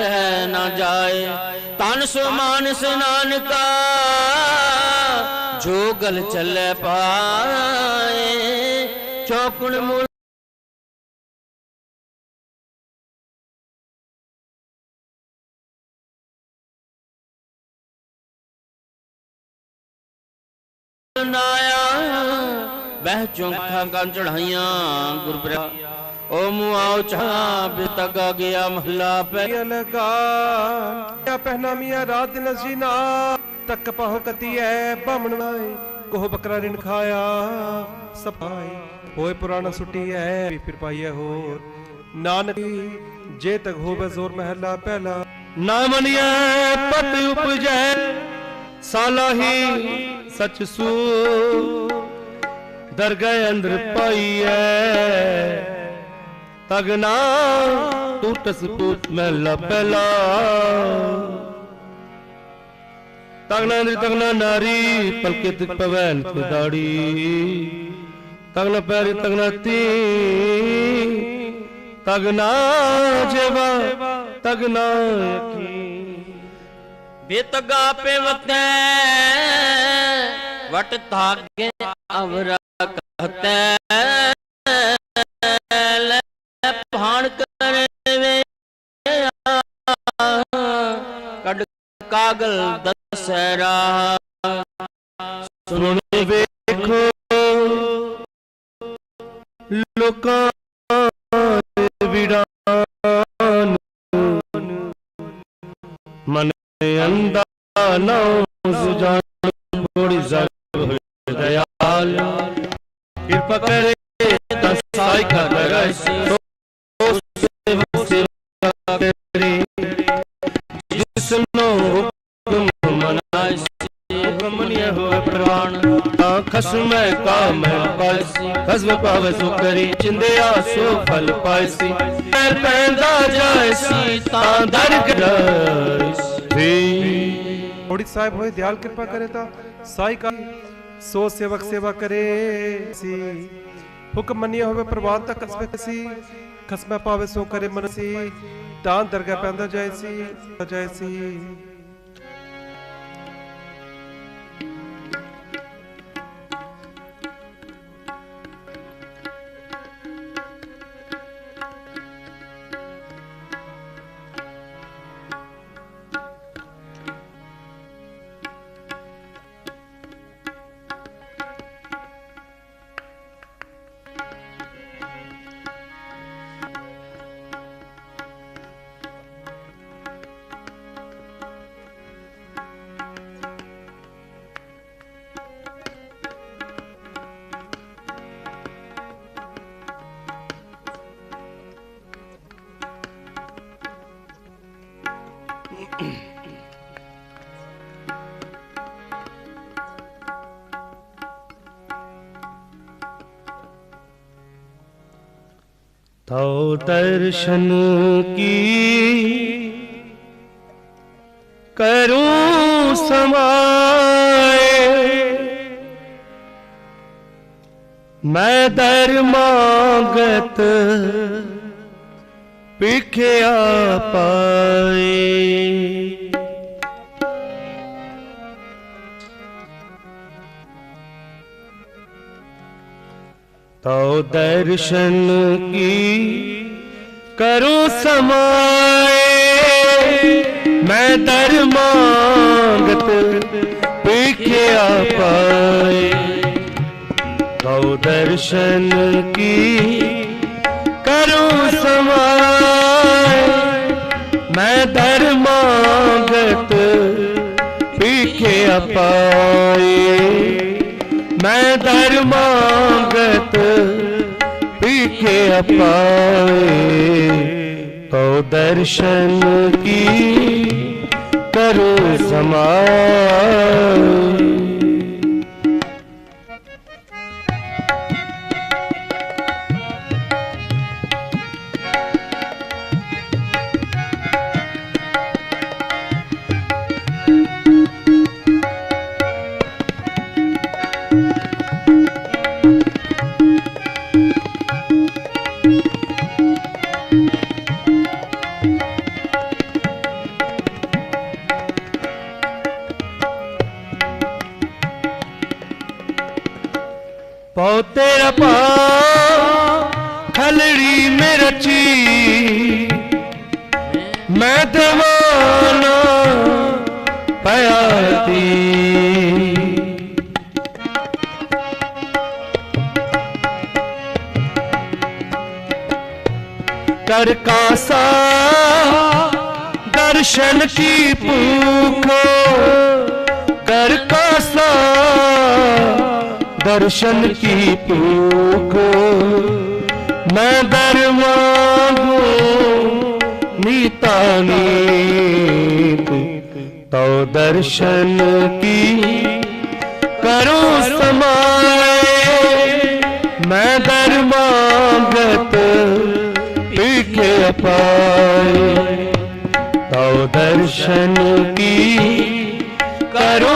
है ना जाए तन सुमान स्नान का जो गल चल पाए चौकण मूल बह चौखा का चढ़ाइया गुरबरा ਗੁਰਬਰਾ ਓ ਮੁਆਉ ਚਾ ਬਿਤਗਾ ਗਿਆ ਮਹਲਾ ਪੈ ਪਿਆ ਲਗਾ ਆ ਪਹਿਨਾ ਮੀਆਂ ਰਾਤ ਦਿਨ ਅਸੀਨਾ ਤੱਕ ਪਾਹ ਕਤੀ ਐ ਬਾਮਣ ਵਾਏ ਕੋਹ ਬੱਕਰਾ ਰਿਣ ਖਾਇਆ ਸਪਾਈ ਹੋਏ ਪੁਰਾਣਾ ਸੁੱਟੀ ਐ ਵੀ ਫਿਰ ਪਾਈਐ ਹੋਰ। ਨਾਨਕ ਜੇ ਤਕ ਹੋਵੇ ਜ਼ੋਰ ਮਹਿਲਾ ਪਹਿਲਾ। ਨਾ ਮਨੀਐ ਪਤ ਤਗਨਾ ਟੂਟਸ ਪੂਤ ਮਹਿਲਾ ਪਹਿਲਾ। ਤਗਨਾ ਅੰਦਰ ਤਗਨਾ ਨਾਰੀ, ਪਲਕੇ ਤਿਕ ਪਵੈਨ ਤੇ ਤਗਨਾ ਪੈਰੀ, ਤਗਨਾ ਤੀ ਤਗਨਾ ਜੇਵਾ, ਤਗਨਾ ਯਕੀ ਬਿਤਗਾ ਪੇਵਤੈ ਵਟ ਧਾਗੇ ਅਵਰਾ ਕਹਤੈ। ਭਾਣ ਕਰਵੇ ਕੱਢ ਕਾਗਲ ਦਸਰਾ ਸੁਣੋ ਵੇਖੋ। ਲੋਕਾਂ ਵਿੜਾਨ ਮਨ ਅੰਦਾ ਨਾ ਸੁਜਾਨ ਬੋੜੀ ਜ਼ਰ ਹੋਏ ਦਇਆਲ। ਕਿਰਪਾ ਕਰੇ ਜਿਸ ਹੁਕਮ ਮਨਾਈ ਹੁਕਮ ਨਹੀਂ ਪ੍ਰਵਾਨ। ਤਾਂ ਖਸਮੈ ਕਾਮੈ ਪਾਇਸੀ ਖਸਮ ਪਾਵੇ ਸੋ ਕਰੀ, ਚਿੰਦਿਆ ਸੋ ਫਲ ਪਾਇਸੀ ਪੈਰ ਪੈਂਦਾ ਜਾਇਸੀ, ਤਾਂ ਦਰਗਾਹੀ ਥੋੜੀ ਸਾਹਿਬ ਹੋਏ, ਦਿਆਲ ਕਿਰਪਾ ਕਰੇ ਤਾਂ, ਸਾਈ ਕਾ ਸੋ ਸੇਵਕ ਸੇਵਾ ਕਰੇ ਸੀ। ਹੁਕਮ ਮੰਨਿਆ ਹੋਵੇ, ਪ੍ਰਵਾਨ ਤਾਂ ਕਸਬੇ ਸੀ। ਖਸਮੈ ਪਾਵੇ, ਸੋ ਕਰੇ ਮਨਸੀ ਤਾਂ ਦਰਗਾਹ ਪੈਂਦਾ ਜਾਏ ਸੀ ਜਾਏ ਸੀ। ਤਉ ਦਰਸ਼ਨ ਕੀ ਕਰੂੰ ਸਮਾਏ? ਮੈਂ ਦਰ ਮੰਗਤ ਪਿਖਿਆ ਪਾਏ ਤਉ ਦਰਸ਼ਨ ਕੀ ਕਰੋ ਸਮਾਏ। ਮੈਂ ਦਰ ਮੰਗਤ ਪਿਖਿਆ ਪਾਏ ਤਉ ਦਰਸ਼ਨ ਕੀ ਕਰੋ ਸਮਾਏ। ਦਰ ਮੰਗਤ ਪਿਖਿਆ ਪਾਏ ਮੈਂ ਦਰ ਮੰਗਤ ਪੀਖੇ ਅਪਾਏ। ਤੋ ਦਰਸ਼ਨ ਕੀ ਕਰੋ ਸਮਾਏ। ਪਉ ਤੇਰਾ ਪਾ ਖਲੜੀ ਮੇ ਰਚੀ ਮੈਂ ਦਵਾਨਾ ਪਿਆਤੀ ਕਰ ਕਾਸਾ, ਦਰਸ਼ਨ ਕੀ ਭੂਖ। ਕਰ दर्शन की भूखो मैं दर मांगू नीता नीत तो दर्शन की करो समाए मैं दर मांगत पीके पाए तो दर्शन की करो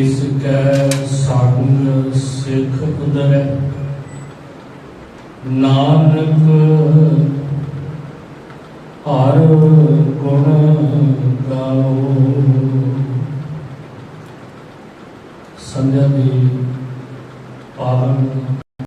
ਤਿਸ ਕੈ ਸੰਗ ਸਿੱਖ ਉਦਰੈ। ਨਾਨਕ ਹਰ ਗੁਣ ਗਾਓ। ਸੰਧਿਆ ਦੀ ਪਾਵਨ